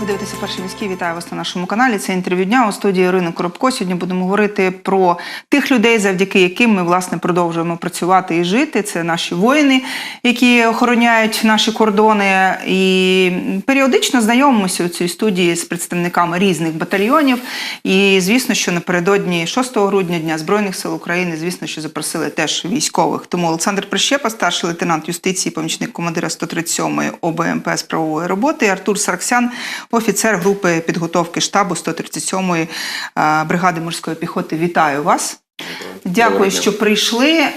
Ви дивитеся перший міський. Вітаю вас на нашому каналі. Це інтерв'ю дня у студії Ірини Коробко. Сьогодні будемо говорити про тих людей, завдяки яким ми власне продовжуємо працювати і жити. Це наші воїни, які охороняють наші кордони. І періодично знайомимося у цій студії з представниками різних батальйонів. І звісно, що напередодні 6 грудня Дня Збройних сил України, звісно, що запросили теж військових. Тому Олександр Прищепа, старший лейтенант юстиції, помічник командира 137-ї ОБМП з правової роботи, Артур Сарксян, офіцер групи підготовки штабу 137-ї е, бригади морської піхоти. Вітаю вас. Дякую, що прийшли.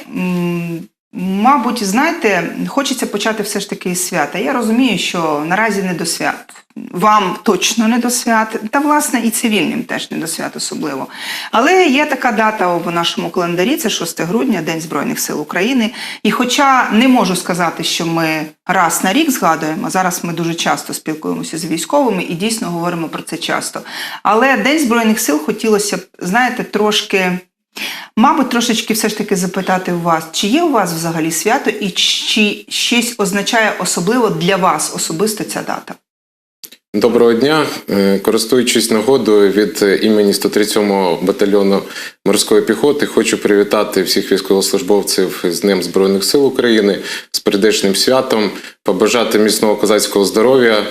Мабуть, знаєте, хочеться почати все ж таки із свята. Я розумію, що наразі не до свят. Вам точно не до свят, та власне і цивільним теж не до свят особливо. Але є така дата в нашому календарі, це 6 грудня, День Збройних сил України. І хоча не можу сказати, що ми раз на рік згадуємо, зараз ми дуже часто спілкуємося з військовими і дійсно говоримо про це часто. Але День Збройних сил хотілося б, знаєте, трошки. Мабуть, трошечки все ж таки запитати у вас, чи є у вас взагалі свято і чи щось означає особливо для вас особисто ця дата? Доброго дня. Е, Користуючись нагодою від е, імені 137-го батальйону морської піхоти, хочу привітати всіх військовослужбовців з Днем Збройних сил України з прийдешнім святом, побажати міцного козацького здоров'я,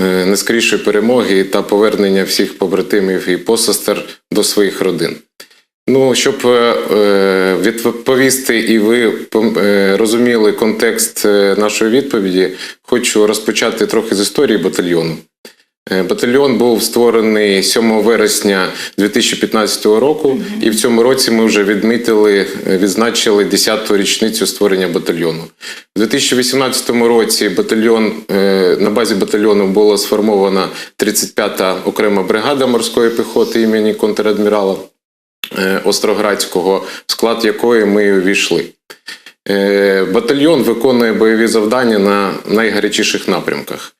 е, нескорішої перемоги та повернення всіх побратимів і посестер до своїх родин. Ну, щоб е, е, відповісти і ви е, розуміли контекст нашої відповіді, хочу розпочати трохи з історії батальйону. Батальйон був створений 7 вересня 2015 року, і в цьому році ми вже відмітили, відзначили 10-ту річницю створення батальйону. У 2018 році батальйон на базі батальйону була сформована 35-та окрема бригада морської піхоти імені контрадмірала Остроградського, в склад якої ми увійшли. Е, Батальйон виконує бойові завдання на найгарячіших напрямках.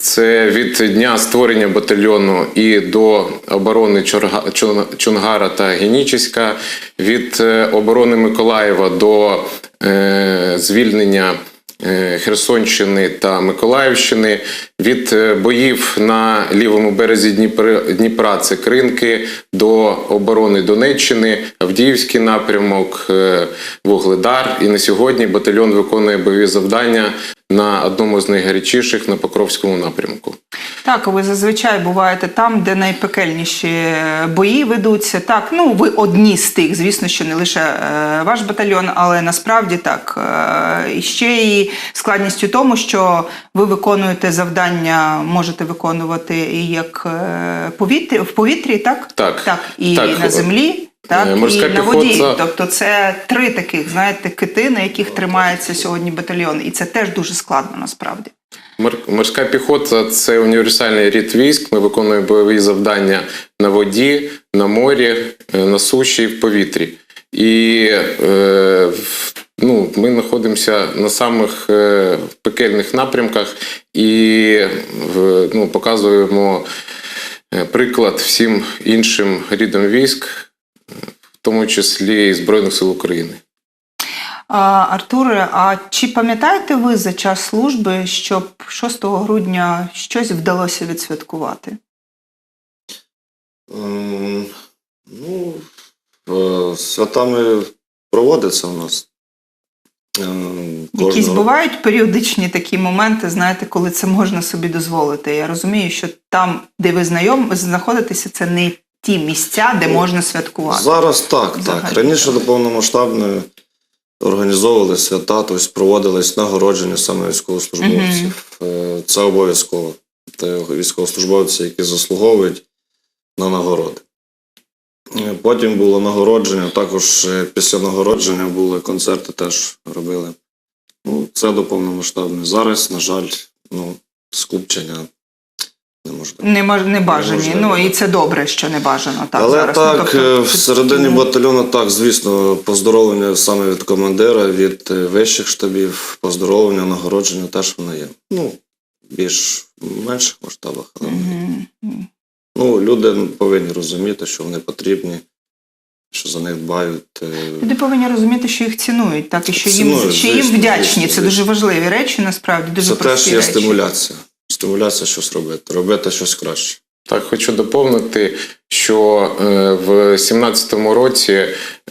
Це від дня створення батальйону і до оборони Чонгара та Генічеська, від е, оборони Миколаєва до е, звільнення е, Херсонщини та Миколаївщини, від е, боїв на лівому березі Дніпра, Дніпра це Кринки, до оборони Донеччини, Авдіївський напрямок, е, Вугледар. І на сьогодні батальйон виконує бойові завдання на одному з найгарячіших на Покровському напрямку. Так, ви зазвичай буваєте там, де найпекельніші бої ведуться. Так, ну ви одні з тих, звісно, що не лише е, ваш батальйон, але насправді так. Е, і ще і складність у тому, що ви виконуєте завдання, можете виконувати і як е, повітря в повітрі, так? Так. так і Так. на землі. Так, Е, морська і на воді. піхота- Тобто це три таких, знаєте, кити, на яких тримається сьогодні батальйон. І це теж дуже складно насправді. Мор- Морська піхота це універсальний рід військ. Ми виконуємо бойові завдання на воді, на морі, е, на суші в повітрі. І е, ну, ми знаходимося на самих е, пекельних напрямках і в- ну, показуємо е, приклад всім іншим рідам військ, е, в тому числі і Збройних сил України. А, Артуре, а чи пам'ятаєте ви за час служби, щоб 6 грудня щось вдалося відсвяткувати? Ем, Ну, е, святами проводиться у нас. Ем, Якісь бувають періодичні такі моменти, знаєте, коли це можна собі дозволити. Я розумію, що там, де ви знайом, знаходитеся, це не ті місця, де можна святкувати. Зараз так, Взагалі. так. Раніше до повномасштабної організовували свята, тобто проводились нагородження саме військовослужбовців. Е, Це обов'язково. Це військовослужбовці, які заслуговують на нагороди. Е, Потім було нагородження, також е, після нагородження були концерти, теж робили. Ну, це до повномасштабної. Зараз, на жаль, ну, скупчення. Не, мож- не бажані. Ну і це добре, що не бажано. Так, Але зараз. так, ну, тобто, е, всередині ну, батальйону, так, звісно, поздоровлення саме від командира, від е, вищих штабів, поздоровлення, нагородження теж воно є. Ну, більш в менших масштабах. Але мгм. ну, люди повинні розуміти, що вони потрібні, що за них дбають. е, Люди повинні розуміти, що їх цінують, так і що їм, що їм вдячні. Це дуже важливі речі, насправді, дуже Це теж є речі. стимуляція. Стимуляція щось робити, робити щось краще. Так, хочу доповнити, що е, в 17-му році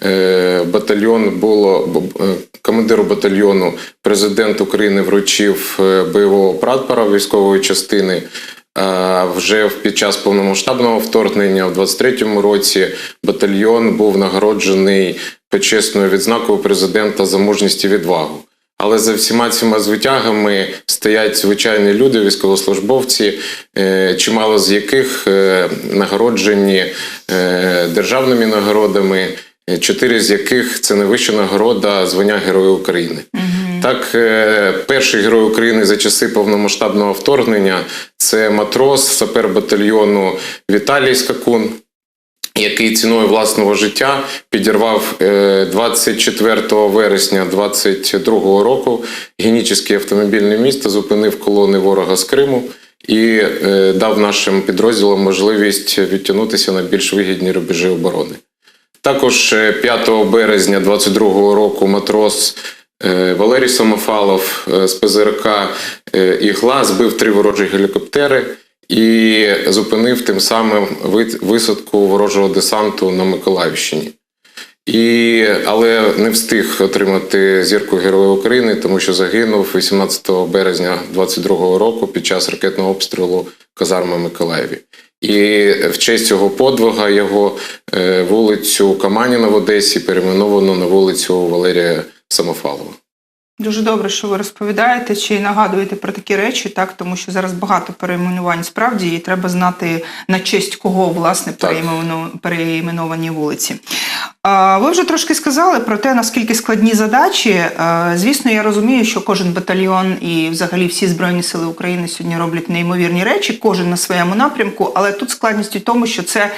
е, батальйон було е, командиру батальйону президент України вручив бойового прапора військової частини. Вже під час повномасштабного вторгнення в 23-му році батальйон був нагороджений почесною відзнакою президента за мужність і відвагу. Але за всіма цими звитягами стоять звичайні люди, військовослужбовці, е, чимало з яких е, нагороджені е, державними нагородами, чотири з яких це найвища нагорода звання Героя України. Так, перший герой України за часи повномасштабного вторгнення це матрос, сапер батальйону Віталій Скакун який ціною власного життя підірвав е, 24 вересня 22 року генічний автомобільний міст та зупинив колони ворога з Криму і е, дав нашим підрозділам можливість відтягнутися на більш вигідні рубежі оборони. Також е, 5 березня 22 року матрос е, Валерій Самофалов е, з ПЗРК е, «Ігла» збив три ворожі гелікоптери і зупинив тим самим висадку ворожого десанту на Миколаївщині. І, але не встиг отримати зірку Героя України, тому що загинув 18 березня 22 року під час ракетного обстрілу казарми Миколаєві. І в честь цього подвига його е, вулицю Каманіна в Одесі перейменовано на вулицю Валерія Самофалова. Дуже добре, що ви розповідаєте чи нагадуєте про такі речі, так тому що зараз багато перейменувань справді, і треба знати на честь кого власне перейменовані вулиці. Ви вже трошки сказали про те, наскільки складні задачі. Звісно, я розумію, що кожен батальйон і взагалі всі збройні сили України сьогодні роблять неймовірні речі, кожен на своєму напрямку. Але тут складність у тому, що це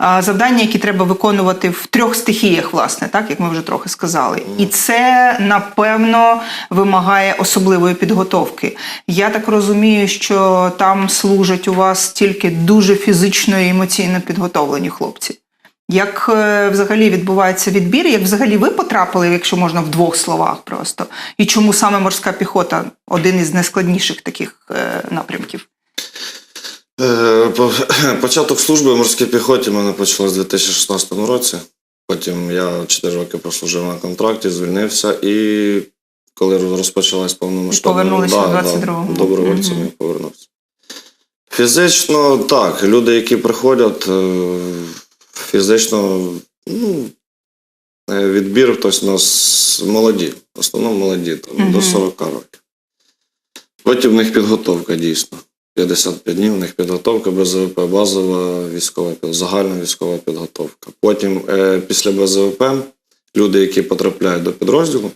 завдання, які треба виконувати в трьох стихіях, власне, так як ми вже трохи сказали. І це напевно вимагає особливої підготовки. Я так розумію, що там служать у вас тільки дуже фізично і емоційно підготовлені хлопці. Як е, взагалі відбувається відбір? Як взагалі ви потрапили, якщо можна в двох словах просто? І чому саме морська піхота один із найскладніших таких е, напрямків? Е, Початок служби в морській піхоті в мене почалось у 2016 році. Потім я 4 роки прослужив на контракті, звільнився і коли розпочалась повномасштабна Повернулися да, в да, 22-му. добровольцем Мгм. я повернувся. Фізично так, люди, які приходять, е, фізично ну, е, відбір, тобто у нас молоді, в основному молоді, там, Мгм. до 40 років. Потім в них підготовка дійсно. 55 днів у них підготовка БЗВП, базова військова загальна військова підготовка. Потім е, після БЗВП люди, які потрапляють до підрозділу,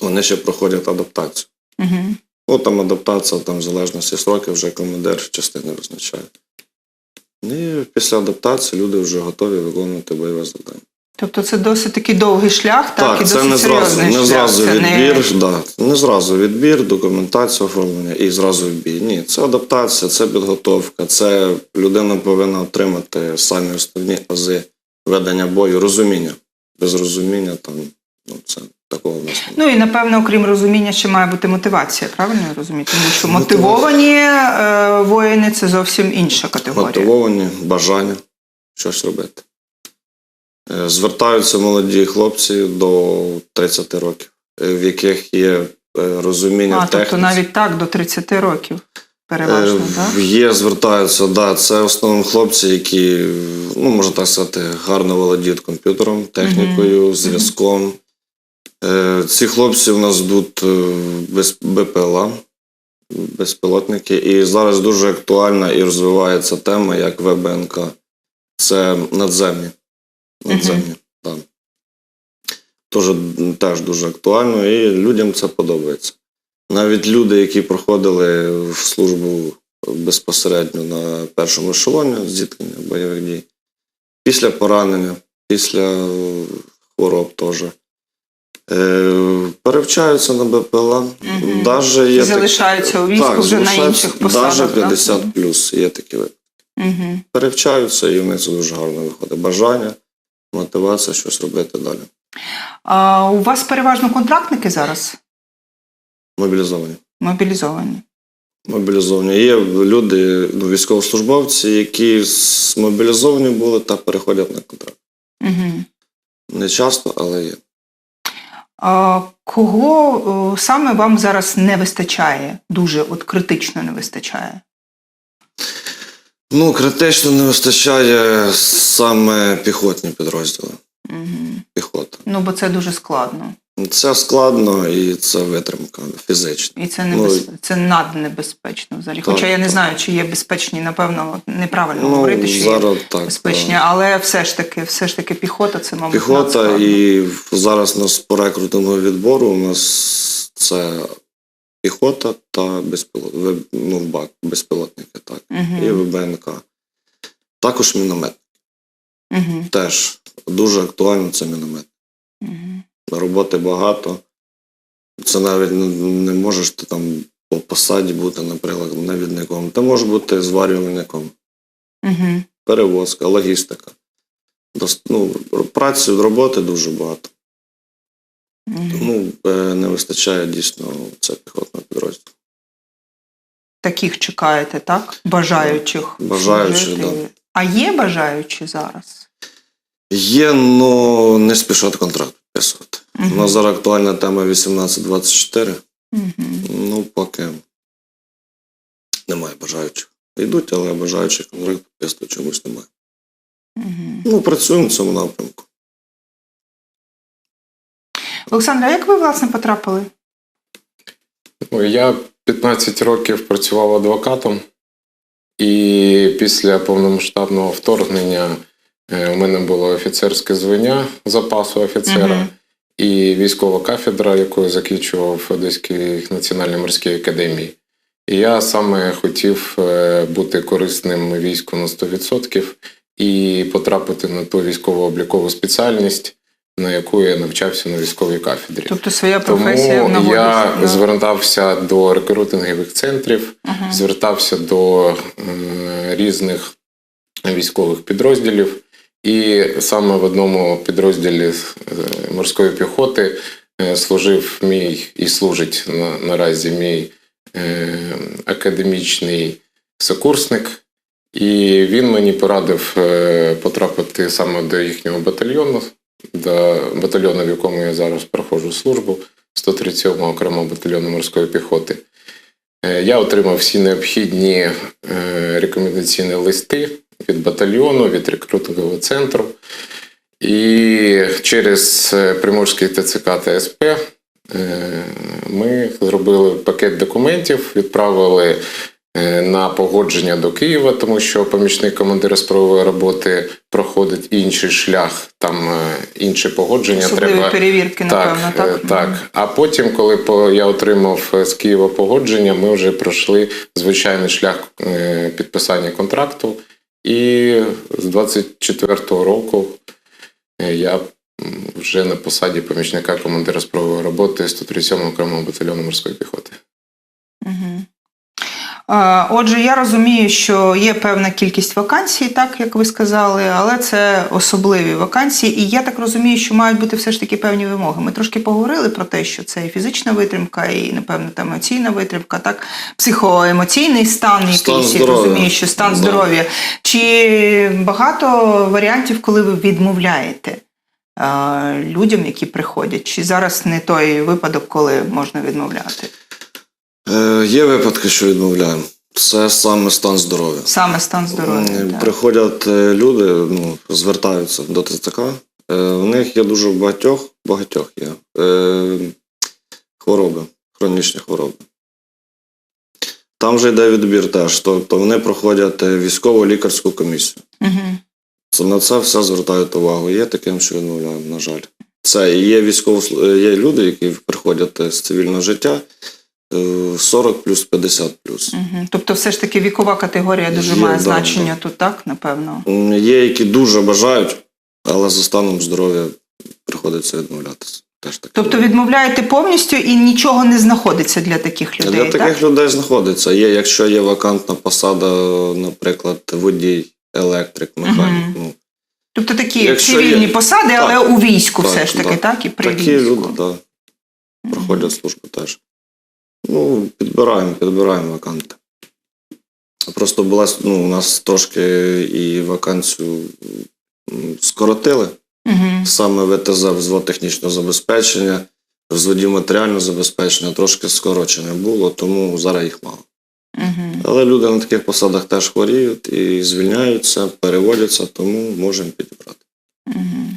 вони ще проходять адаптацію. Угу. Ну, там адаптація, там в залежності строків, вже командир частини визначає. І після адаптації люди вже готові виконувати бойове завдання. Тобто це досить такий довгий шлях, так, і Так, це досить не зразу, не шлях. зразу Це не- відбір, да, не зразу відбір, документація оформлення і зразу в бій. Ні, це адаптація, це підготовка, це людина повинна отримати самі основні ази ведення бою, розуміння. Без розуміння там, ну, це такого в нас. Ну і напевно, окрім розуміння, ще має бути мотивація, правильно я розумію? Тому що мотивовані е, воїни це зовсім інша категорія. мотивовані, бажання щось робити. Е, Звертаються молоді хлопці до 30 років, е, в яких є е, розуміння А, техніки. тобто навіть так, до 30 років переважно, так? Є, звертаються, да. Це в основному хлопці, які, ну, можна так сказати, гарно володіють комп'ютером, технікою, зв'язком. Е, Ці хлопці у нас йдуть е, без БПЛА, безпілотники. І зараз дуже актуальна і розвивається тема, як ВБНК. Це надземні. Надземні, так. Тоже, теж дуже актуально, і людям це подобається. Навіть люди, які проходили в службу безпосередньо на першому ешелоні зіткнення бойових дій, після поранення, після хвороб теж. Е, перевчаються на БПЛА. Мгм. Даже є Залишаються у війську вже на інших посадах, так? 50 плюс є такі випадки. Угу. Перевчаються, і в них це дуже гарно виходить. Бажання, мотивація щось робити далі. А, у вас переважно контрактники зараз Мобілізовані. мобілізовані. мобілізовані. Є люди, ну, військовослужбовці, які мобілізовані були та переходять на контракт. Угу. Не часто, але є. Кого саме вам зараз не вистачає? Дуже от критично не вистачає. Ну, критично не вистачає саме піхотні підрозділи. Угу. Піхота. Ну, бо це дуже складно. Це складно і це витримка фізична. І це Ну, це наднебезпечно взагалі. Так, Хоча я не так. знаю, чи є безпечні, напевно, неправильно Ну, говорити, що є зараз так. безпечні, так. але все ж таки, все ж таки піхота це, мабуть, Піхота і зараз у нас по рекрутингу відбору у нас це піхота та безпілот... ну, бак, безпілотники, так. Мгм. І ВБНК. Також міномет. Мгм. Теж дуже актуально це міномет. Мгм. Роботи багато. Це навіть не, можеш ти там по посаді бути, наприклад, навідником. Ти можеш бути зварювальником, Мгм. перевозка, логістика. Дос- Ну, праці, роботи дуже багато. Мгм. Тому е, не вистачає дійсно це піхотного підрозділу. Таких чекаєте, так? Бажаючих. Бажаючих, служити. да. А є бажаючі зараз? Є, але не спішать контракт підписувати. У нас зараз актуальна тема 18-24. Мгм. Ну, поки немає бажаючих. Йдуть, але бажаючих контракт підписувати чомусь немає. Ну, працюємо в цьому напрямку. Олександра, а як ви власне потрапили? Ну, Я 15 років працював адвокатом, і після повномасштабного вторгнення е, у мене було офіцерське звання запасу офіцера. І військова кафедра, яку я закінчував в Одеській національній морській академії. І я саме хотів е, бути корисним війську на 100% і потрапити на ту військово-облікову спеціальність, на яку я навчався на військовій кафедрі. Тобто своя професія Тому нагоді. я да? звертався до рекрутингових центрів, Ага. звертався до різних військових підрозділів. І саме в одному підрозділі е, морської піхоти е, служив мій і служить на, наразі мій е, академічний сокурсник. І він мені порадив е, потрапити саме до їхнього батальйону, до батальйону, в якому я зараз проходжу службу, 137 окремого батальйону морської піхоти. Я отримав всі необхідні рекомендаційні листи від батальйону, від рекрутингового центру. І через е, Приморський ТЦК та СП е, ми зробили пакет документів, відправили е, на погодження до Києва, тому що помічник командира справової роботи проходить інший шлях, там інше погодження. Особливі треба перевірки, напевно, так? е, так. А потім, коли я отримав з Києва погодження, ми вже пройшли звичайний шлях підписання контракту. І з 24-го року е, я вже на посаді помічника командира справової роботи 137-го окремого батальйону морської піхоти. Угу. Отже, я розумію, що є певна кількість вакансій, так як ви сказали, але це особливі вакансії. І я так розумію, що мають бути все ж таки певні вимоги. Ми трошки поговорили про те, що це і фізична витримка, і, напевно, там емоційна витримка, так, психоемоційний стан, Стан якийсь, я розумію, що стан Да. здоров'я. Чи багато варіантів, коли ви відмовляєте? е, Людям, які приходять, чи зараз не той випадок, коли можна відмовляти? Е, є випадки, що відмовляємо. Це саме стан здоров'я. Саме стан здоров'я. Так. Приходять е, люди, ну, звертаються до ТЦК. Е, У них є дуже багатьох, багатьох є е, хвороби, хронічні хвороби. Там вже йде відбір теж. Тобто вони проходять е, військово-лікарську комісію. Угу. Це на це все звертають увагу. Є таким, що відмовляємо, на жаль. Це і є військово є люди, які приходять з цивільного життя 40 плюс 50 плюс. Угу. Тобто, все ж таки вікова категорія дуже Є, має да, значення тут, так, напевно. Є, які дуже бажають, але за станом здоров'я приходиться відмовлятися. Теж таке. Тобто відмовляєте повністю і нічого не знаходиться для таких людей. Для таких так? людей знаходиться. Є, якщо є вакантна посада, наприклад, водій, електрик, механік. Мгм. Ну, Тобто такі Якщо цивільні є- посади, але у війську Так, все ж таки, да. так? І при такі війську. люди да, проходять службу теж. Ну, підбираємо, підбираємо ваканти. Просто була ну, у нас трошки і вакансію скоротили. Угу. Саме ВТЗ взвод технічного забезпечення, взводів матеріального забезпечення трошки скорочене було, тому зараз їх мало. Угу. Але люди на таких посадах теж хворіють і звільняються, переводяться, тому можемо підібрати. Угу.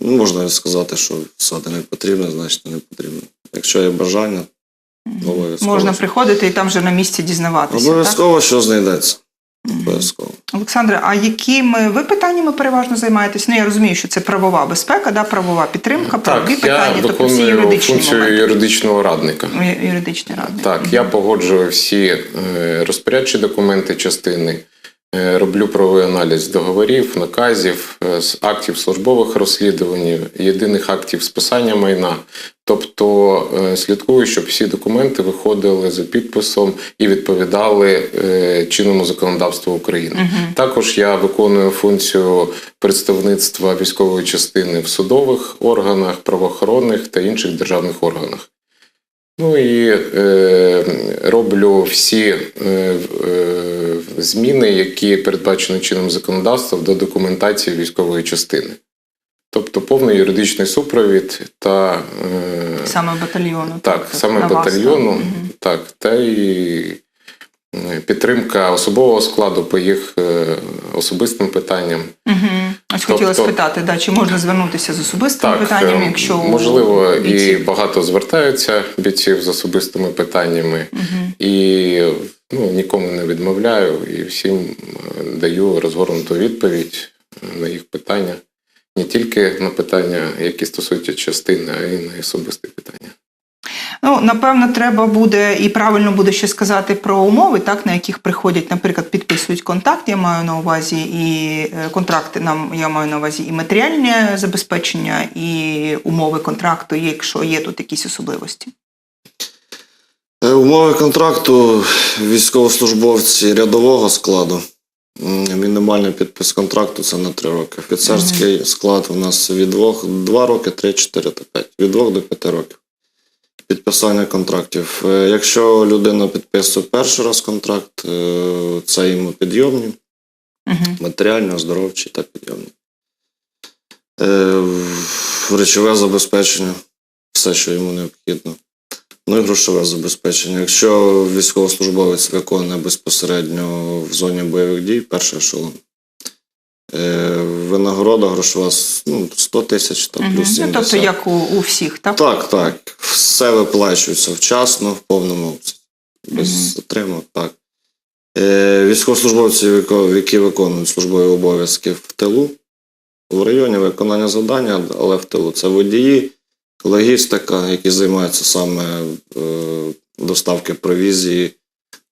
Ну, можна сказати, що посада не потрібна, значить не потрібно. Якщо є бажання, Обов'язково. Можна приходити і там вже на місці дізнаватися. Так? обов'язково що знайдеться. Обов'язково. Олександре, а якими ви питаннями переважно займаєтесь? Ну я розумію, що це правова безпека, да, правова підтримка, правові Так, я питання, тобто всі юридичні функцію моменти. юридичного радника. Ю- Юридичний радник. Так, я погоджую всі е, розпорядчі документи частини, роблю правовий аналіз договорів, наказів, е, актів службових розслідувань, єдиних актів списання майна. Тобто е, слідкую, щоб всі документи виходили за підписом і відповідали е, чинному законодавству України. Мгм. Також я виконую функцію представництва військової частини в судових органах, правоохоронних та інших державних органах. Ну і е, роблю всі е, е, зміни, які передбачені чином законодавства до документації військової частини. Тобто повний юридичний супровід та е, Саме батальйону. так, тобто, саме батальйону, вас, так. Та і підтримка особового складу по їх е, особистим питанням. Мгм. Ось Тобто- хотіла спитати, да, чи можна звернутися з особистими Так, питаннями, е, якщо можливо, і багато звертаються бійців з особистими питаннями, Мгм. і ну, нікому не відмовляю, і всім е, даю розгорнуту відповідь на їх питання. Не тільки на питання, які стосуються частини, а й на особисті питання. Ну, напевно, треба буде і правильно буде ще сказати про умови, так, на яких приходять, наприклад, підписують контакт, я маю на увазі, і е, контракти нам я маю на увазі і матеріальне забезпечення, і умови контракту, якщо є тут якісь особливості. Е, Умови контракту військовослужбовці рядового складу. Мінімальний підпис контракту це на 3 роки. Офіцерський склад у нас від 2, 2 роки, 3, 4 та 5. Від 2 до 5 років. Підписання контрактів. Е, Якщо людина підписує перший раз контракт, е, це йому підйомні, Угу. матеріально, оздоровчі та підйомні. Е, Речове забезпечення, все, що йому необхідно. Ну і грошове забезпечення. Якщо військовослужбовець виконує безпосередньо в зоні бойових дій, перший ешелон. Е, Винагорода грошова ну, 100 тисяч та Угу. плюс Ну, 70. тобто, як у, у всіх, так? Так, так. Все виплачується вчасно, в повному обсязі. Без Мгм. затримок, так. Е, військовослужбовці, які виконують службові обов'язки в тилу, в районі виконання завдання, але в тилу. Це водії, логістика, які займаються саме е, доставки провізії,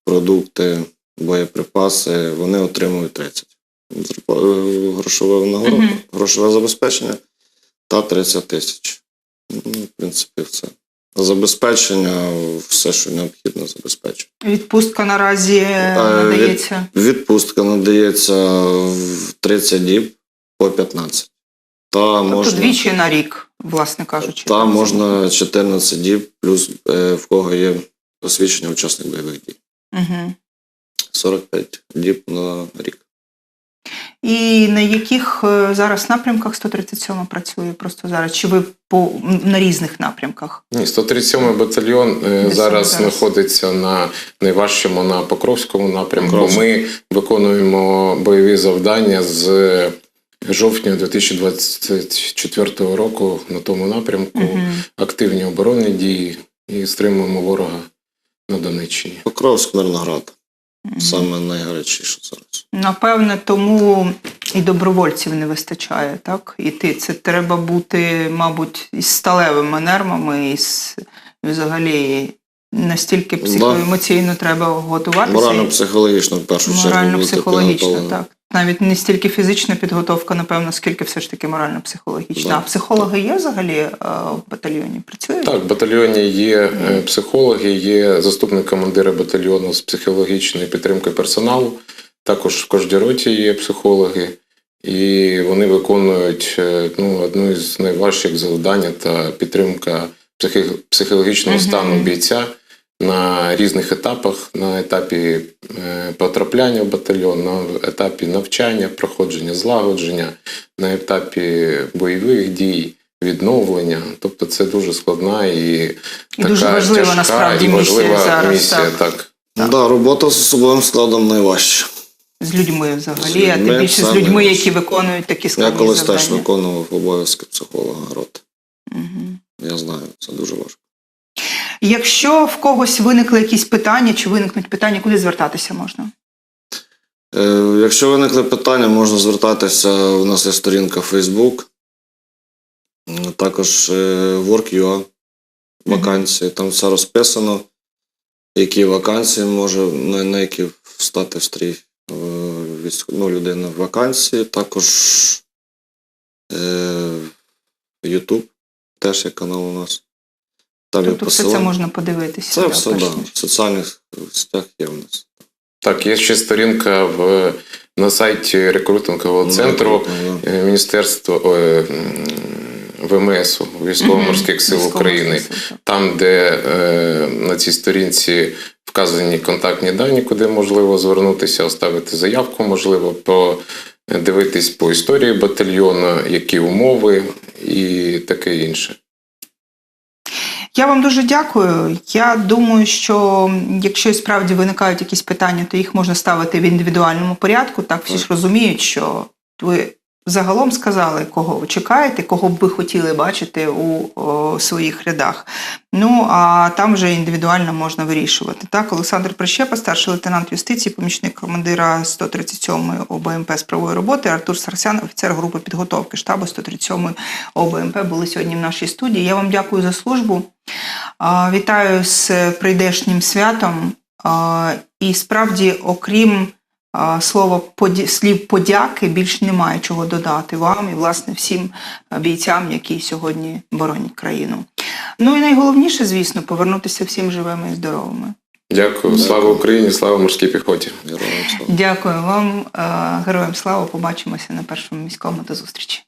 продукти, боєприпаси, вони отримують 30. Зарпа- е, Грошове винагорода, Мгм. грошове забезпечення та 30 тисяч. Ну, в принципі, все. Забезпечення, все, що необхідно забезпечити. Відпустка наразі е, Е, від- надається. Відпустка надається в 30 діб по 15. Та Тобто можна, двічі на рік, власне кажучи. та можна 14 діб, плюс е, в кого є посвідчення учасник бойових дій. Угу. 45 діб на рік. І на яких е, зараз напрямках 137 працює просто зараз? Чи ви по на різних напрямках? Ні, 137 батальйон е, Десь зараз зараз. знаходиться на найважчому на Покровському напрямку. Покровськ. Ми виконуємо бойові завдання з жовтня 2024 року на тому напрямку. Мгм. Активні оборонні дії і стримуємо ворога на Донеччині. Покровськ, Мирноград. Мгм. Саме найгарячіше зараз. Напевне, тому і добровольців не вистачає, так? Іти це треба бути, мабуть, із сталевими нервами, і з взагалі настільки психоемоційно треба готуватися. Морально-психологічно в першу чергу. Морально-психологічно, так. Навіть не стільки фізична підготовка, напевно, скільки все ж таки морально-психологічна. Да. А психологи є взагалі е, в батальйоні? Працюють? Так, в батальйоні є е, психологи, є заступник командира батальйону з психологічної підтримки персоналу. Також в кожній роті є психологи, і вони виконують е, ну, одну із найважчих завдань та підтримка психі- психологічного стану бійця. на різних етапах: на етапі е, потрапляння в батальйон, на етапі навчання, проходження злагодження, на етапі бойових дій. Відновлення, тобто це дуже складна і, І дуже важлива, тяжка насправді, і важлива місія зараз, місія, так. так. Так. Да, робота з особовим складом найважча. З людьми взагалі, З а тим людьми більше з людьми, які виконують такі Я колись завдання. теж виконував обов'язки психолога роти. Мгм. Я знаю, це дуже важко. Якщо в когось виникли якісь питання, чи виникнуть питання, куди звертатися можна? Е, якщо виникли питання, можна звертатися. У нас є сторінка Facebook, також е, Work.ua, вакансії. Там все розписано, які вакансії може, на, які встати в стрій ну, людина в вакансії. Також е, YouTube, теж є канал у нас. Там є Тобто все це можна подивитися. Це все, да, в соціальних сетях є в нас. Так, є ще сторінка в, на сайті рекрутингового центру Ну, да. е, Міністерства е, ВМС Військово-морських сил України. Там, де е, на цій сторінці вказані контактні дані, куди можливо звернутися, оставити заявку, можливо, подивитись по історії батальйону, які умови і таке інше. Я вам дуже дякую. Я думаю, що якщо і справді виникають якісь питання, то їх можна ставити в індивідуальному порядку. Так всі ж розуміють, що ви загалом сказали, кого ви чекаєте, кого б ви хотіли бачити у о, своїх рядах. Ну а там вже індивідуально можна вирішувати. Так, Олександр Прищепа, старший лейтенант юстиції, помічник командира 137-ї ОБМП з роботи, Артур Сарсян, офіцер групи підготовки штабу 137-ї ОБМП були сьогодні в нашій студії. Я вам дякую за службу. Вітаю з прийдешнім святом. І справді, окрім слова слів подяки, більш немає чого додати вам і власне всім бійцям, які сьогодні боронять країну. Ну і найголовніше, звісно, повернутися всім живими і здоровими. Дякую. Слава Україні, слава морській піхоті. Героям слава. Дякую вам, е, героям слава. Побачимося на першому міському. До зустрічі.